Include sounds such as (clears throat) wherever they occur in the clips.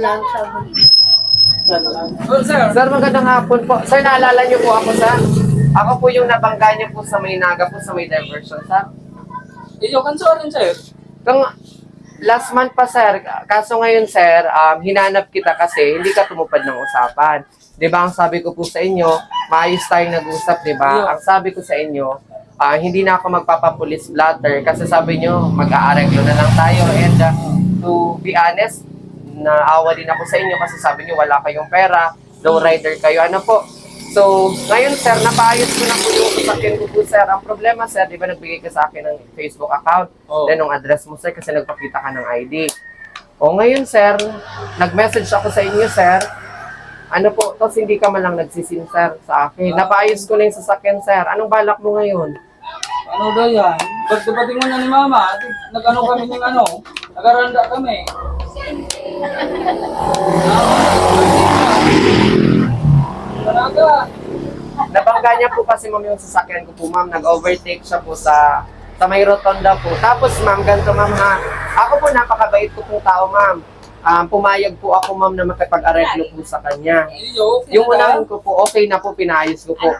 lang sa sir. Sir, magandang hapon po. Sir, naalala niyo po ako, sir? Ako po yung nabangga niyo po sa may naga po sa may diversion, sir. Iyo kan rin, sir. Kung last month pa, sir, kaso ngayon, sir, um, hinanap kita kasi hindi ka tumupad ng usapan. Di ba, ang sabi ko po sa inyo, maayos tayong nag-usap, di ba? Ang sabi ko sa inyo, ah, hindi na ako magpapapulis blatter kasi sabi nyo, mag-aareglo na lang tayo. And uh, to be honest, naawa din ako sa inyo kasi sabi nyo wala kayong pera, low rider kayo, ano po. So, ngayon sir, napaayos ko na po yung sasakyan ko po sir. Ang problema sir, di ba nagbigay ka sa akin ng Facebook account, Oo. then yung address mo sir kasi nagpakita ka ng ID. O ngayon sir, nag-message ako sa inyo sir, ano po, tapos hindi ka man lang nagsisim sir sa akin. Napaayos ko na yung sasakyan sir. Anong balak mo ngayon? Ano daw yan? Ba't mo na ni mama? Nag-ano kami ng ano? Nagaranda kami. Nabangga niya po kasi ma'am yung sasakyan ko po ma'am. Nag-overtake siya po sa sa may rotonda po. Tapos ma'am, ganito ma'am ha. Ako po napakabait ko po tao ma'am. Um, pumayag po ako ma'am na makipag-areglo po sa kanya. Yung unahin ko po, okay na po, pinayos ko po.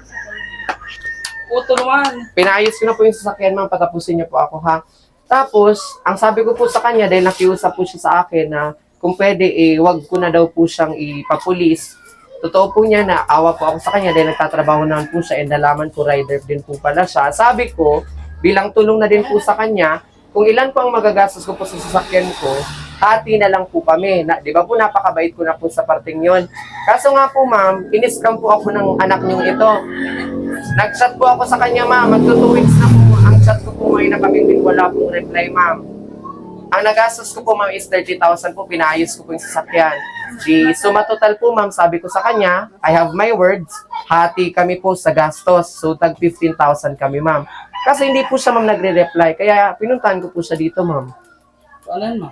Puto naman. Pinayos ko na po yung sasakyan ma'am, patapusin niyo po ako ha. Tapos, ang sabi ko po sa kanya, dahil nakiusap po siya sa akin na kung pwede, eh, wag ko na daw po siyang ipapulis. Totoo po niya na awa po ako sa kanya dahil nagtatrabaho naman po siya and nalaman ko rider din po pala siya. Sabi ko, bilang tulong na din po sa kanya, kung ilan po ang magagastos ko po sa sasakyan ko, hati na lang po kami. Na, di ba po napakabait ko na po sa parting yon. Kaso nga po ma'am, iniscam po ako ng anak niyong ito. Nag-chat po ako sa kanya ma'am, magto two weeks na po. Ang chat ko po ngayon na kami wala pong reply ma'am. Ang nagastos ko po ma'am is 30,000 po, pinayos ko po yung sasakyan. Di suma total po ma'am, sabi ko sa kanya, I have my words, hati kami po sa gastos. So tag 15,000 kami ma'am. Kasi hindi po siya ma'am nagre-reply, kaya pinuntahan ko po siya dito ma'am. Ano mo?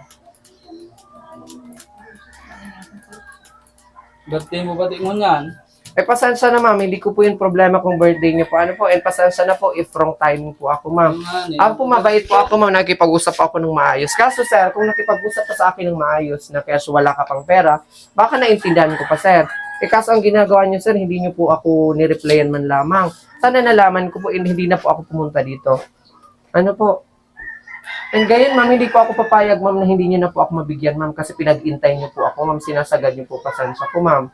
Birthday mo ba di mo yan? Eh, pasensya na ma'am, hindi ko po yung problema kung birthday niyo po. Ano po, and pasensya na po if wrong timing po ako ma'am. Ano, Ako po mabait po ako ma'am, nakipag-usap ako ng maayos. Kaso sir, kung nakipag-usap ka sa akin ng maayos na kaya wala ka pang pera, baka naintindihan ko pa sir. Eh kaso ang ginagawa niyo sir, hindi niyo po ako nireplyan man lamang. Sana nalaman ko po, and hindi na po ako pumunta dito. Ano po? And gayon ma'am, hindi po ako papayag ma'am na hindi niyo na po ako mabigyan ma'am kasi pinag-intay niyo po ako ma'am, sinasagad niyo po pasensya ko ma'am.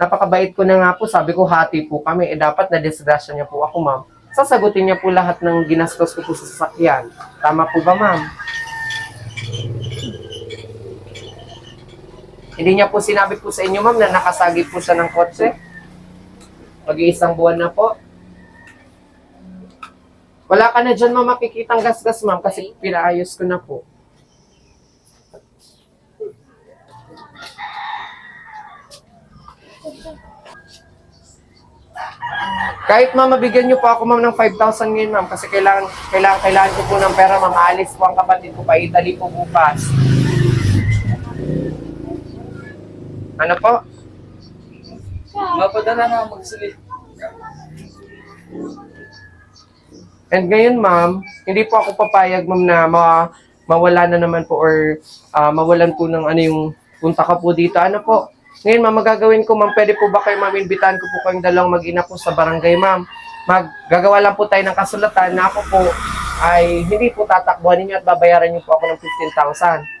Napakabait ko na nga po, sabi ko hati po kami, eh dapat na disgrasya niya po ako ma'am. Sasagutin niya po lahat ng ginastos ko po sa sasakyan. Tama po ba ma'am? Hindi niya po sinabi po sa inyo ma'am na nakasagip po siya ng kotse. Mag-iisang buwan na po. Wala ka na dyan ma'am makikitang gasgas ma'am kasi pinaayos ko na po. Kahit ma'am, mabigyan niyo po ako ma'am ng 5,000 ngayon ma'am kasi kailangan, kailangan, kailangan ko po ng pera ma'am. Aalis po ang kapatid ko pa Italy po bukas. Ano po? Mapadala na magsili. And ngayon ma'am, hindi po ako papayag ma'am na ma mawala na naman po or ah, mawalan po ng ano yung punta ka po dito. Ano po? Ngayon ma'am, magagawin ko ma'am, pwede po ba kayo ma'am, imbitahan ko po kayong dalawang mag-ina po sa barangay ma'am. Maggagawa lang po tayo ng kasulatan na ako po ay hindi po tatakbuhan ninyo at babayaran niyo po ako ng 15,000.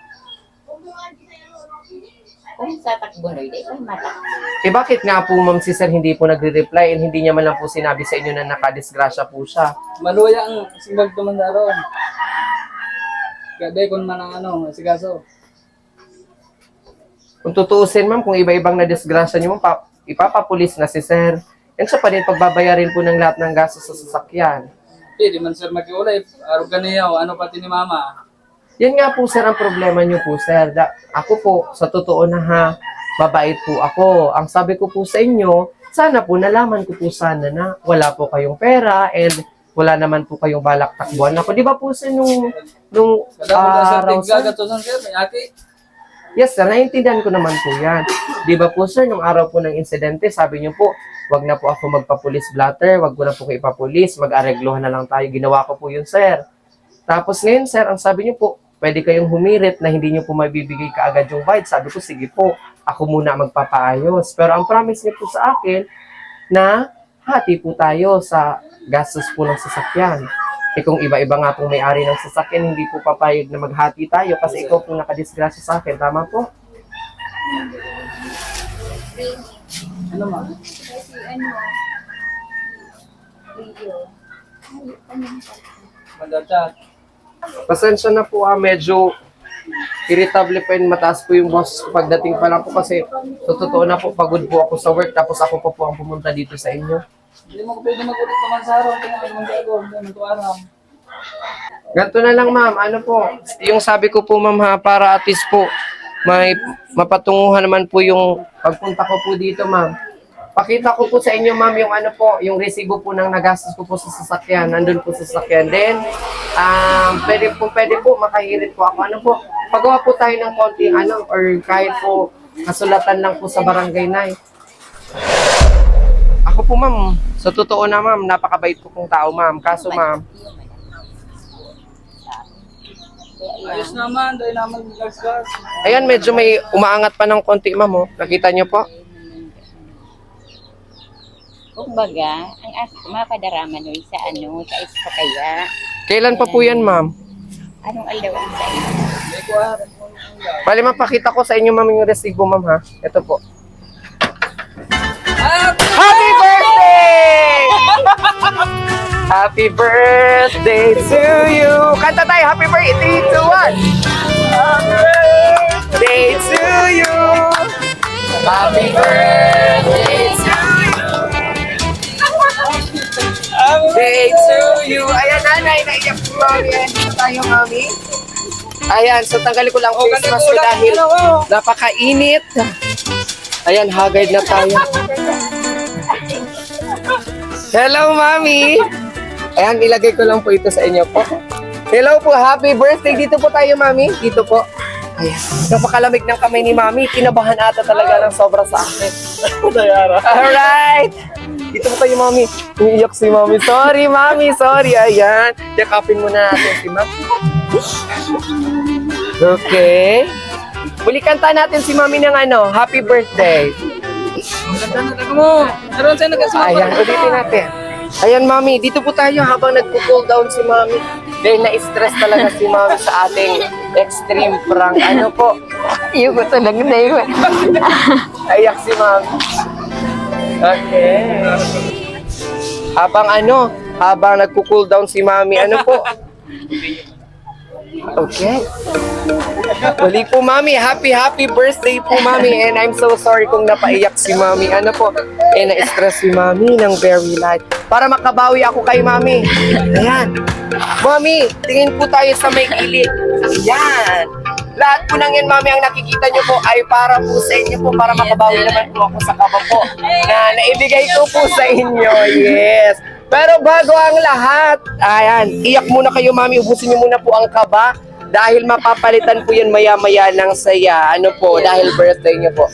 Kung sa takbo na hindi, ay mata. Eh bakit nga po ma'am si sir hindi po nagre-reply and hindi niya man lang po sinabi sa inyo na nakadisgrasya po siya? Maluya ang single tumandaro. Kaya day kun man ang ano, sigaso. Kung tutuusin ma'am, kung iba-ibang na-disgrasya niyo ma'am, pa- ipapapulis na si sir. Yan siya pa din pagbabayarin po ng lahat ng gastos sa sasakyan. Di, di man sir makiulay. Araw ganiyaw, ano pati ni mama. Yan nga po sir ang problema niyo po sir. Da- ako po, sa totoo na ha, babait po ako. Ang sabi ko po sa inyo, sana po nalaman ko po sana na wala po kayong pera and wala naman po kayong balak takbuhan ako. Di ba po sa nung, nung Kada na sir, araw sir? tigagatosan sir, may aki. Yes, sir. Naiintindihan ko naman po yan. Di ba po, sir, nung araw po ng insidente, sabi niyo po, wag na po ako magpa-police blatter, wag ko na po kayo ipapulis, mag-areglohan na lang tayo. Ginawa ko po yun, sir. Tapos ngayon, sir, ang sabi niyo po, pwede kayong humirit na hindi nyo po mabibigay kaagad yung bayad. Sabi ko, sige po, ako muna magpapaayos. Pero ang promise niyo po sa akin na hati po tayo sa gastos po ng sasakyan. Eh kung iba-iba nga pong may-ari ng sasakyan, hindi po papayag na maghati tayo kasi ikaw po nakadisgrasya sa akin. Tama po? Ano ma? Kasi ano, video. Magachat. Pasensya na po ah, medyo irritable pa yun, mataas po yung boss ko pagdating pa lang po kasi sa totoo na po, pagod po ako sa work tapos ako pa po ang pumunta dito sa inyo. Hindi mo pwede mag-ulit naman sa araw. Kaya ano gagawin? Ano to araw? Ganito na lang ma'am, ano po, yung sabi ko po ma'am ha, para at least po, may mapatunguhan naman po yung pagpunta ko po dito ma'am. Pakita ko po sa inyo ma'am yung ano po, yung resibo po ng nagastos ko po sa sasakyan, nandun po sa sasakyan. Then, um, pwede po, pwede po, makahirit po ako. Ano po, pagawa po tayo ng konting ano, or kahit po, kasulatan lang po sa barangay na Ako po ma'am, sa totoo na ma'am, napakabait ko pong tao ma'am. Kaso ma'am, Ayos naman. Dahil naman gas-gas. Ayan, medyo may umaangat pa ng konti, ma'am. Oh. Nakita niyo po? Kumbaga, ang as mapadarama nun sa ano, sa ispakaya. Kailan pa po yan, ma'am? Anong alawan sa yan. Bali, ma'am, pakita ko sa inyo, ma'am, yung resibo, ma'am, ha? Ito po. Happy birthday! Happy birthday to you! Kanta tayo, happy birthday to one! Happy birthday to you! Happy birthday to you! Day to you! Ayan, nanay, naiyak po, mami. Ayan, dito tayo, mami. Ayan, so tanggalin ko lang Oh, face ganda mask ko dahil Ano, oh. napakainit. Ayan, haggard na tayo. Hello, Mami! Ayan, ilagay ko lang po ito sa inyo po. Hello po, happy birthday. Dito po tayo, Mami. Dito po. Ayan, napakalamig ng kamay ni Mami. Kinabahan ata talaga ng sobra sa akin. (laughs) Alright! Dito po tayo, Mami. Umiiyak si Mami. Sorry, Mami. Sorry. Ayan. Yakapin muna natin si Mami. Okay. Muli kanta natin si Mami ng ano, happy birthday. Mo. Meron sa'yo nag-asma. Ayan, ulitin natin. Ayan, Mami, dito po tayo habang nagko-cool down si Mami. Dahil na-stress talaga si Mami sa ating extreme prank. Ano po? Iyo ko talaga na yun. (laughs) Ayak si Mami. Okay. Habang ano, habang nagko-cool down si Mami, ano po? (laughs) Okay. Uli po, Mami. Happy, happy birthday po, Mami. And I'm so sorry kung napaiyak si Mami. Ano po? Eh, na-stress si Mami ng very light. Para makabawi ako kay Mami. Ayan. Mami, tingin po tayo sa may gilid. Yan. Lahat po nang yan, Mami, ang nakikita nyo po ay para po sa inyo po, para makabawi naman po ako sa kaba po na naibigay ko po sa inyo. Yes. Pero bago ang lahat, ayan, iyak muna kayo, Mami. Ubusin niyo muna po ang kaba dahil mapapalitan po yun maya-maya ng saya. Ano po, dahil birthday niyo po.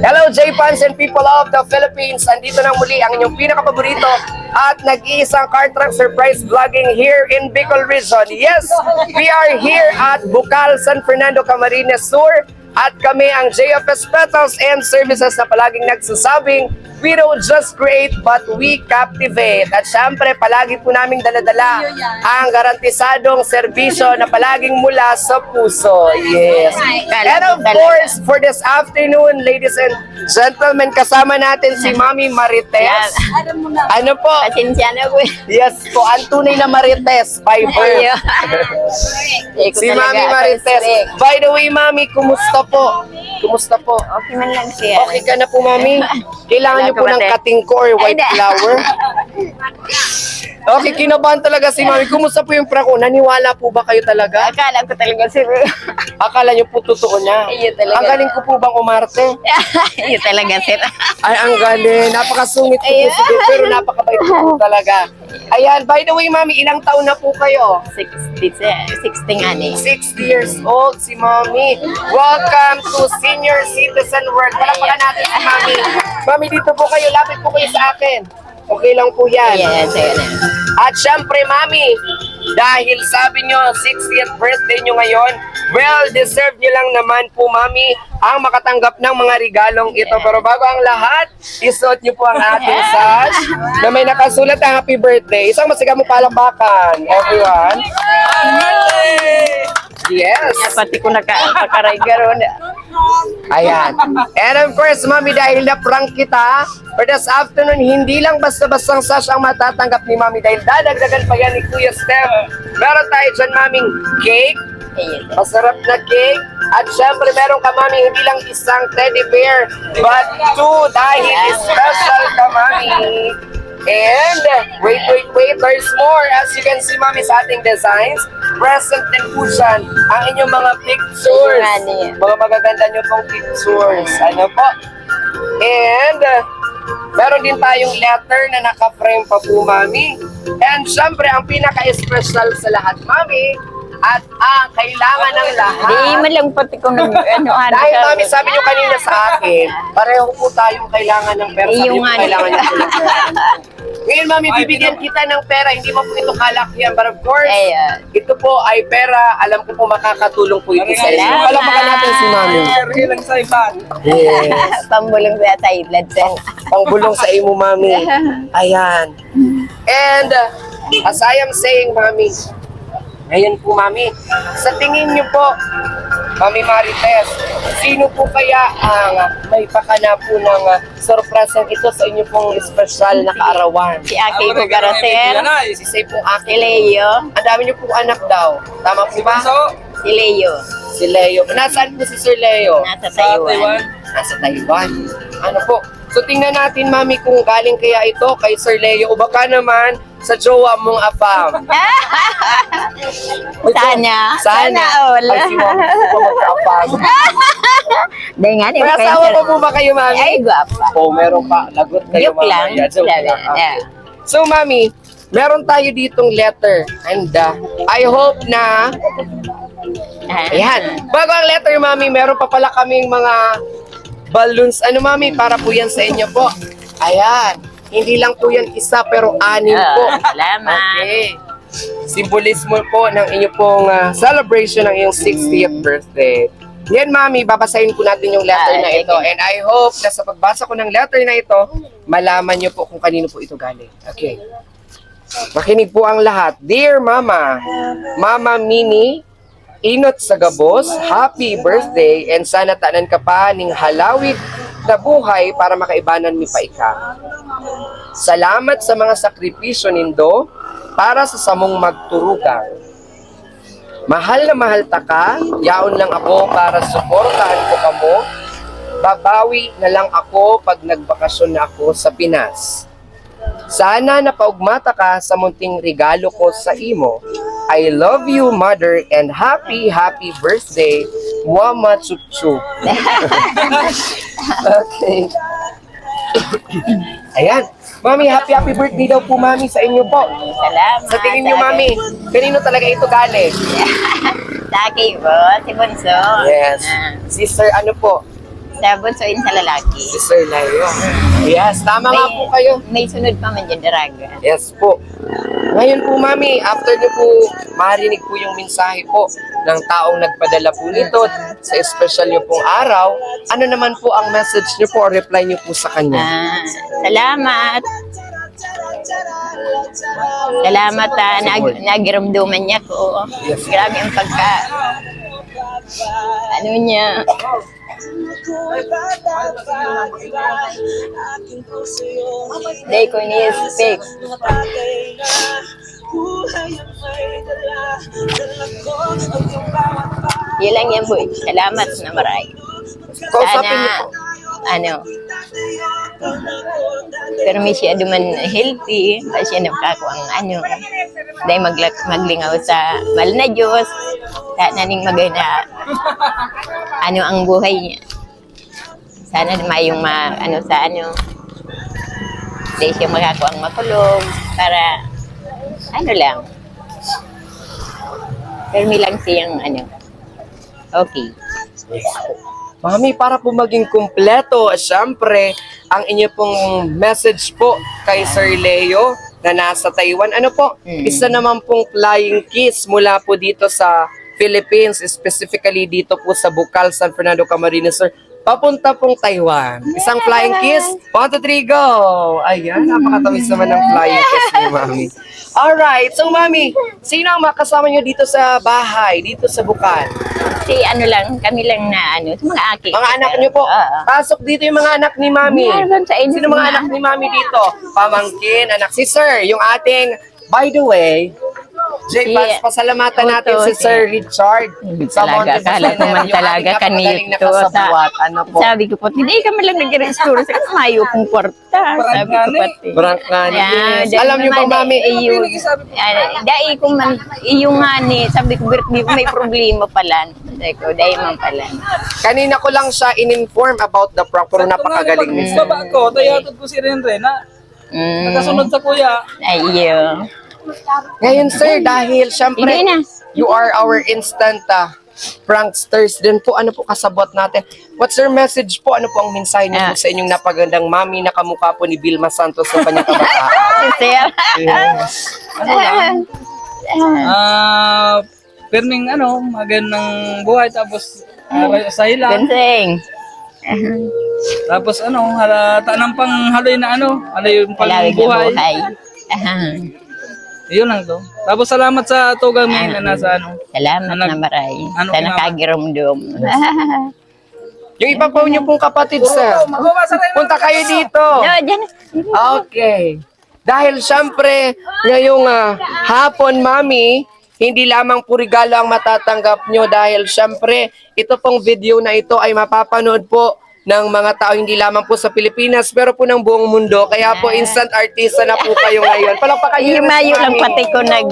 Hello, J-Fans and people of the Philippines! Andito na muli ang inyong pinakapaborito at nag-iisang car truck surprise vlogging here in Bicol Region. Yes, we are here at Bukal, San Fernando, Camarines Sur at kami ang JFS Petals and Services na palaging nagsasabing We don't just create but we captivate. At syempre, palagi po naming daladala ang garantisadong serbisyo na palaging mula sa puso. Yes. And of course, for this afternoon, ladies and gentlemen, kasama natin si Mami Marites. Ano po? Pasensya na ko. Yes po, ang tunay na Marites by birth. (laughs) Si Mami Marites. By the way, Mami, kumusta po? Kumusta po? Okay man lang siya. Okay ka na po, Mami? (laughs) Kailangan niyo po ng kating ko or white flower? (laughs) Okay, kinabahan talaga si Mami. Kumusta po yung prank ko? Naniwala po ba kayo talaga? Akala ko talaga sir. Akala niyo po totoo na. Iyo talaga. Ang galing ko po bang umarte? (laughs) Iyo talaga sir. Ay, ang galing. Napakasungit ko po sige, pero napakabait ko po talaga. Ayan, by the way, Mami, ilang taon na po kayo? 60, 16 ani. 60 years old si Mami. Welcome to Senior Citizen World. Palakpakan natin si Mami. Mami, dito po kayo. Lapit po kayo sa akin. Okay lang po yan. Iya, sir. At syempre, Mami, Dahil sabi nyo, 60th birthday nyo ngayon, well, deserve nyo lang naman po, mami, ang makatanggap ng mga regalong ito. Pero bago ang lahat, isuot nyo po ang ating (laughs) sash na may nakasulat na happy birthday. Isang masigaw mo palakbakan, everyone. Yes. Pati ko nakakaray garon. Ayan. And of course, Mami, dahil na-prank kita, for this afternoon, hindi lang basta-bastang sash ang matatanggap ni Mami dahil dadagdagan pa yan ni Kuya Steph. Meron tayo dyan, Maming cake, masarap na cake, at syempre meron ka, Mami, hindi lang isang teddy bear, but two dahil special ka, Mami. And, wait, wait, wait, there's more. As you can see, Mami, sa ating designs, present din po dyan ang inyong mga pictures. Mga magaganda nyo pong pictures. Ano po? And, meron din tayong letter na naka-frame pa po, Mami. And, syempre, ang pinaka-special sa lahat, Mami, at ang kailangan ng lahat. Di man lang pati ko nung (laughs) ano ano. Dahil mami, sabi niyo kanina sa akin, pareho po tayong kailangan ng pera. Sabi Yung niyo ano. kailangan niyo po ng pera. Ngayon, mami, bibigyan kita ng pera. Hindi mo po ito kalakihan. But of course, Ayan. ito po ay pera. Alam ko po makakatulong po ito sa inyo. Salamat. Palamakan natin si mami. Carry lang sa iban. Yes. (laughs) Pambulong sa Thailand. Pang, pangbulong sa imo, mami. (laughs) Ayan. And, uh, as I am saying, mami, ngayon po, mami, sa tingin niyo po, Mami Marites, sino po kaya ang may pakana po ng uh, sorpresang ito sa inyo pong espesyal na kaarawan? Si Aki ko Garaser. Si Say po Si akin. Leo. Ang dami niyo po anak daw. Tama po ba? Si Leo. Si Leo. Nasaan po si Sir Leo? Nasa sa Taiwan. Taiwan. Nasa Taiwan. Ano po? So tingnan natin, Mami, kung galing kaya ito kay Sir Leo o baka naman sa jowa mong afam. (laughs) Sana. Sana. all. Ay, si Mami po magka-afam. (laughs) Dahil nga, di May ba asawa pa po ba kayo, Mami? Ay, gwapa. O, meron pa. Lagot kayo, Joke lang. mamaya. Joke lang. Okay. yeah. So, Mami, meron tayo ditong letter. And uh, I hope na Ah. Ayan. Bago ang letter, mami, meron pa pala kaming mga balloons. Ano, mami? Para po yan sa inyo po. Ayan. Hindi lang po yan isa, pero anim po. Salamat. Okay. Simbolismo po ng inyo pong ah, celebration ng iyong 60th birthday. Yan, mami, babasahin po natin yung letter Ah, na ito. And I hope na sa pagbasa ko ng letter na ito, malaman niyo po kung kanino po ito galing. Okay. Makinig po ang lahat. Dear Mama, Mama Mini, Inot sa gabos, happy birthday and sana tanan ka pa ning halawid na buhay para makaibanan mi pa ika. Salamat sa mga sakripisyo nindo para sa samong magturugang. Mahal na mahal ta ka, yaon lang ako para suportahan ko kamo. Babawi na lang ako pag nagbakasyon na ako sa Pinas. Sana napaugmata ka sa munting regalo ko sa imo. I love you, mother, and happy, happy birthday, Mama Chup. (laughs) okay. Ayan. Mami, happy, happy birthday daw po, Mami, sa inyo po. Salamat. Sa tingin niyo, Mami, kanino talaga ito galing? (laughs) Sa Aki po, si Bunso. Yes. Ah, Sister, ano po? Sa Bunsoin sa lalaki. Sister Layo. Yes, tama nga po kayo. May sunod pa man dyan, Daraga. Yes po. Ngayon po, Mami, after niyo po marinig po yung mensahe po ng taong nagpadala po nito sa special niyo pong araw, ano naman po ang message niyo po o reply niyo po sa kanya? Ah, salamat. Salamat ah, nag, nagiramduman niya ko. Yes. Grabe ang pagka... Ano niya? Day ko ni-speak. Yun lang yan, boy. Salamat na maray. Kausapin niyo po. Ano, pero may siya duman healthy, kasi nagkako ang ano, dahil maglak, maglingaw sa mahal na Diyos, lahat na magana, ano ang buhay niya. Sana may yung ma, ano sa ano, dahil siya magkako ang makulog, para, ano lang, pero may lang siyang ano, okay. Mami, para po maging kumpleto, syempre, ang inyo pong message po kay Sir Leo na nasa Taiwan. Ano po? Mm. Isa naman pong flying kiss mula po dito sa Philippines, specifically dito po sa Bukal, San Fernando, Camarines Sur. Papunta pong Taiwan. Isang flying kiss. One, two, three, go! Ayan, napakatamis naman ng flying kiss ni Mami. Alright, so Mami, sino ang makasama nyo dito sa bahay, dito sa Bukal? Si ano lang, kami lang na ano, sa mga aki. Mga anak nyo po. Oo. Pasok dito yung mga anak ni Mami. Meron sa inyo. Sino mga anak ni Mami dito? Pamangkin, anak. Si Sir, yung ating, by the way, Jay, Si- pas pasalamatan natin Oto, si si- Sir Richard. Hindi sa talaga, ko man talaga kanito sa-. Ano po? Sabi ko po, hindi ka man lang nag-restore sa mayo kong kwarta. Sabi ko pati. Brang nga ni- Yeah. Alam niyo ba, Mami? Iyo, dai ko man, iyo nga ni, sabi ko, birthday ko may problema pala. Sabi ko, dai man pala. Kanina ko lang siya in-inform about the prank, pero napakagaling ni Sir. Baba ko, tayatod ko si Renren na Mm, nakasunod sa kuya. ayo. Ngayon, Sir, dahil syempre, you are our instant ah, pranksters din po. Ano po kasabot natin? What's your message po? Ano po ang mensahe niyo po Ah. sa inyong napagandang mami na kamukha po ni Vilma Santos sa kanyang kabataan? (laughs) Sir. Ano lang? Ah, perming ano, magandang buhay tapos uh, sa lang. Gunsing. Tapos ano, hala, tanang pang haloy na ano, haloy yung pang buhay. buhay. Yun lang to. Tapos salamat sa tugang mo na nasa ano. Salamat Ano- na maray. ano Sa nakagirumdum. (laughs) Yung iba po niyo pong kapatid, Sir. Punta kayo dito. No, dyan. Okay. Dahil syempre, ngayong ah, hapon, mami, hindi lamang po regalo ang matatanggap nyo dahil syempre, ito pong video na ito ay mapapanood po ng mga tao hindi lamang po sa Pilipinas pero po ng buong mundo. Kaya po instant artista na po kayo ngayon. Palakpakan nyo naman si Imayo lang pati ko nag,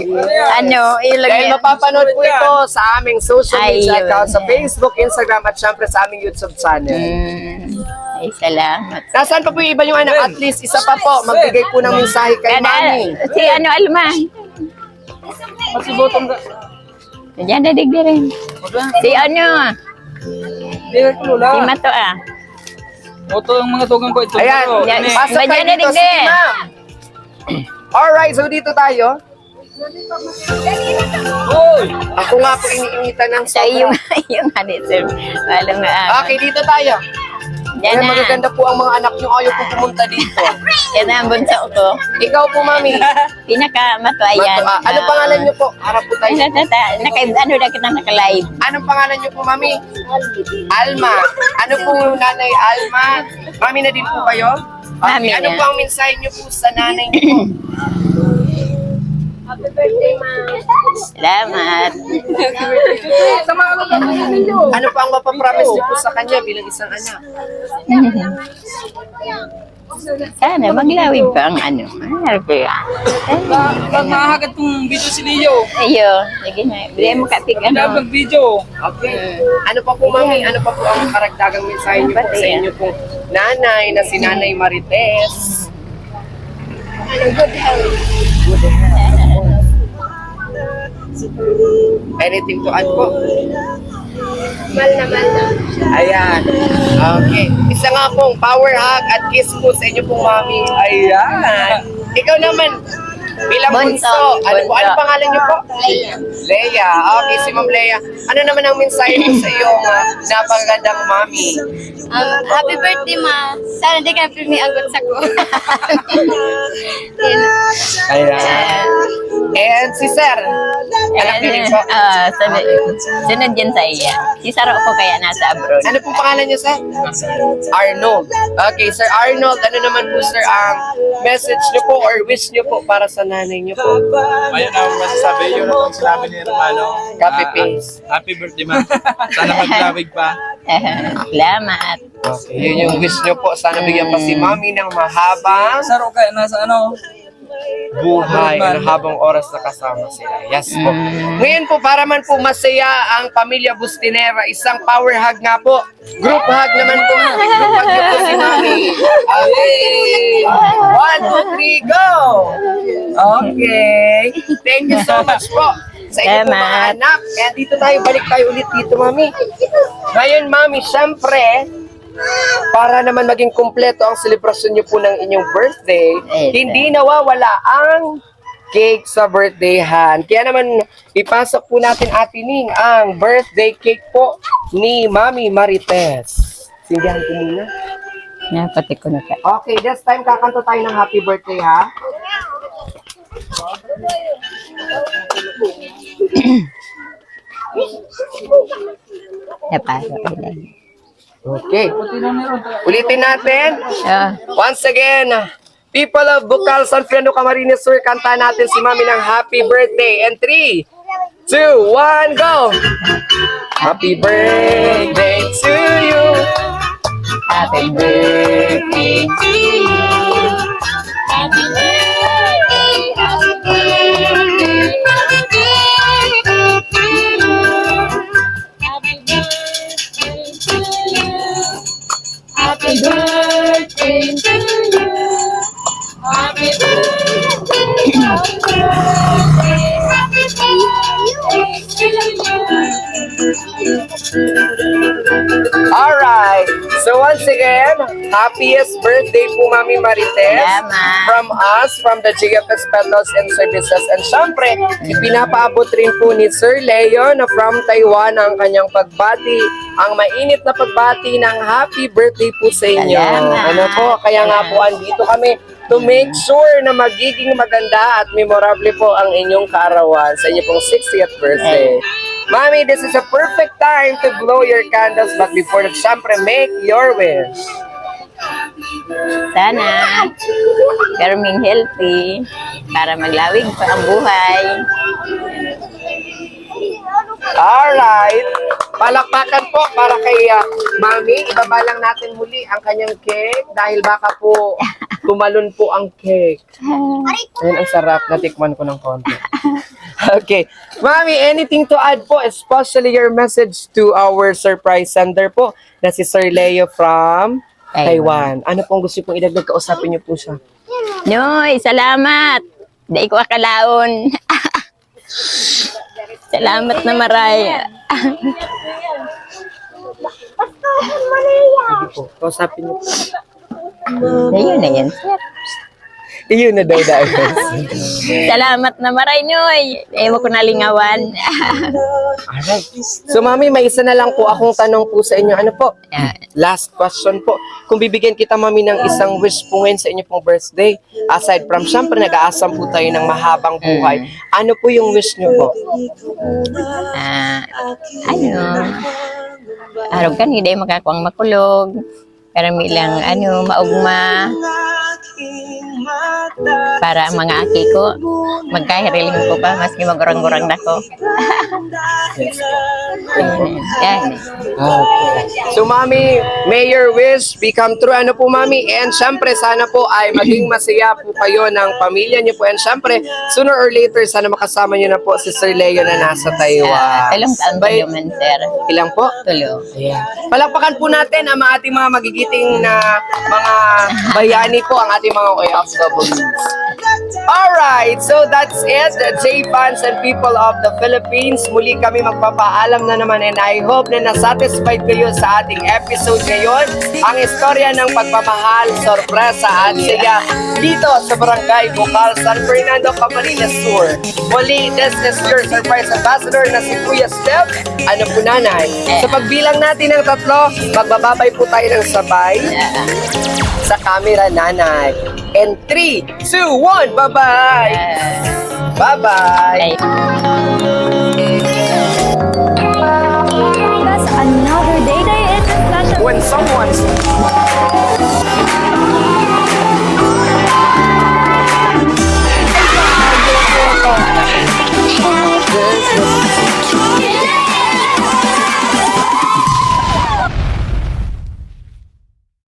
ano, Dahil ilagay. mapapanood po ito sa aming social media Ayun. account sa Facebook, Instagram at syempre sa aming YouTube channel. Mm, ay, salamat. Nasaan pa po yung iba yung anak? At least isa pa po. Magbigay po ng mensahe kay Kada, Mami. si ano, Alma. Masibotong ka. Diyan na digdi rin. Si ano, Di ko lula. si Mato ah. Oto yung mga tugang ko ito. Ayan, yan. pasok kayo dito. Sige, ma'am. (clears throat) Alright, so dito tayo. Hoy! Ako nga po iniinitan ng Sa sobra. iyo, (laughs) yung ano, sir. Walang nga. Okay, dito tayo. Diyan Kaya na. magaganda po ang mga anak nyo. Ayaw po pumunta dito. (laughs) Yan na ang bunso ko. Ikaw po, mami. (laughs) Pinaka Mato, ayan. Mato, ah, ano pangalan nyo po? Harap po tayo. Ano, tata, naka, ano na kita naka-live. Anong pangalan nyo po, mami? Alma. Ano po nanay Alma? Mami na din po kayo? Okay, Mami ano na. po ang mensahe nyo po sa nanay nyo po? (clears throat) Salamat. Ano po ang mapapromise nyo po sa kanya bilang isang anak? Sana maglawig pa ang ano. Ano ko yan? Pag mahagat tong video si Leo. Ayo, sige na. Bili mo kapig ano. Dapat video. Okay. Ano pa po, mami? Ano pa po ang karagdagang mensahe niyo po sa inyo pong nanay na si Nanay Marites? Anything to add po? Mal na mal na. Ayan. Okay. Isa nga pong power hug at kiss po sa inyo pong mami. Ayan. Ikaw naman, bilang Bunso. bunso, ano po, ano Bunso. pangalan niyo po? Leia. Leia. Okay, si Ma'am Leia. Ano naman ang mensahe mo sa iyong uh, napakagandang mami? Um, happy birthday, ma. Sana di ka may agot sa ko. (laughs) Ayan. And si Sir, anak niyo rin po. Ah, sunod, sunod yan sa iya. Si Saro ko kaya nasa abroad. Ano pong pangalan niyo, Sir? Arnold. Okay, Sir Arnold, ano naman po, Sir, ang message niyo po or wish niyo po para sa nanay niyo po? Ayun na ang masasabi, yun ang sinabi ni Romano. Copy Ah, paste. ah, happy birthday, ma'am. Sana maglawig pa. (laughs) Salamat. Okay, yun yung wish niyo po. Sana bigyan pa si Mami ng mahabang Saro ka nasa ano. Buhay at habang oras na kasama sila. Yes po. Ngayon po, para man po masaya ang pamilya Bustinera, isang power hug nga po. Group hug naman po. (laughs) Group hug niyo po si Mami. Okay. One, two, three, go! Okay. Thank you so much po sa inyo po mga anak. Kaya dito tayo, balik tayo ulit dito, Mami. Ngayon, Mami, syempre, para naman maging kumpleto ang selebrasyon niyo po ng inyong birthday, Eh, hindi nawawala ang cake sa birthdayhan. Kaya naman, ipasok po natin Ate Ning ang birthday cake po ni Mami Marites. Sindihan ko muna. Nga, pati ko na ka. Okay, this time kakanta tayo ng happy birthday ha. (coughs) Ya, paro. Ayan. Okay. Ulitin natin. Ah, Once again, people of Bukal, San Fernando, Camarines Sur, kanta natin si Mami ng happy birthday. And 3, 2, 1, go! Happy birthday to you. happy birthday 50th birthday po, Mami Marites. Yeah, ma. From us, from the GFS Petals and Services. And syempre, ipinapaabot rin po ni Sir Leo na from Taiwan ang kanyang pagbati, ang mainit na pagbati ng happy birthday po sa inyo. Salamat. Ano po, kaya nga po andito kami to make sure na magiging maganda at memorable po ang inyong kaarawan sa inyong 60th birthday. Mommy, this is a perfect time to blow your candles but before syempre, make your wish. Sana, karming healthy para maglawig pa ang buhay. Alright. Palakpakan po para kay ah, Mami. Ibaba lang natin muli ang kanyang cake dahil baka po tumalon po ang cake. Ayun, ang sarap. Natikman ko ng konti. (laughs) okay. Mami, anything to add po, especially your message to our surprise sender po na si Sir Leo from Taiwan. Ano pong gusto pong idagdag? Kausapin niyo po siya. Noy, salamat. Di ko akalaon. (laughs) salamat na maray. Sige po. Kausapin niyo po. Ayun na yan. Iyon na daw dahil. (laughs) Salamat na maray, Noy. Ewan ko nalingawan. (laughs) Alright. So, Mami, may isa na lang po akong tanong po sa inyo. Ano po? Last question po. Kung bibigyan kita, Mami, ng isang wish po ngayon sa inyo pong birthday, aside from, syempre, nag-aasam po tayo ng mahabang buhay, ano po yung wish niyo po? ah, ano, araw ka hindi makakuang makulog. Para milang, ano, maugma. mais. Para ang mga aki ko, magkahiriling ko pa, maski magurang-gurang na ko. (laughs) Yan. Okay. So, Mami, may your wish become true. Ano po, Mami? And syempre, sana po ay maging masaya po kayo ng pamilya niyo po. And syempre, sooner or later, sana makasama niyo na po si Sir Leo na nasa Ah, Taiwan. Talong taon By- man, sir. Ilang po? Tulo. Ayan. Palakpakan po natin ang ating mga magigiting na mga bayani po, ang ating mga OFWs. Alright, so that's it, the J-fans and people of the Philippines. Muli kami magpapaalam na naman and I hope na nasatisfied kayo sa ating episode ngayon. Ang istorya ng pagmamahal, sorpresa at siya dito sa Barangay Bukal, San Fernando, Camarines Sur. Muli, this is your surprise ambassador na si Kuya Steph. Ano po nanay? Sa pagbilang natin ng tatlo, magbababay po tayo ng sabay sa camera nanay. And 3, 2, 1, bye-bye! Bye-bye! That's another day. When someone's...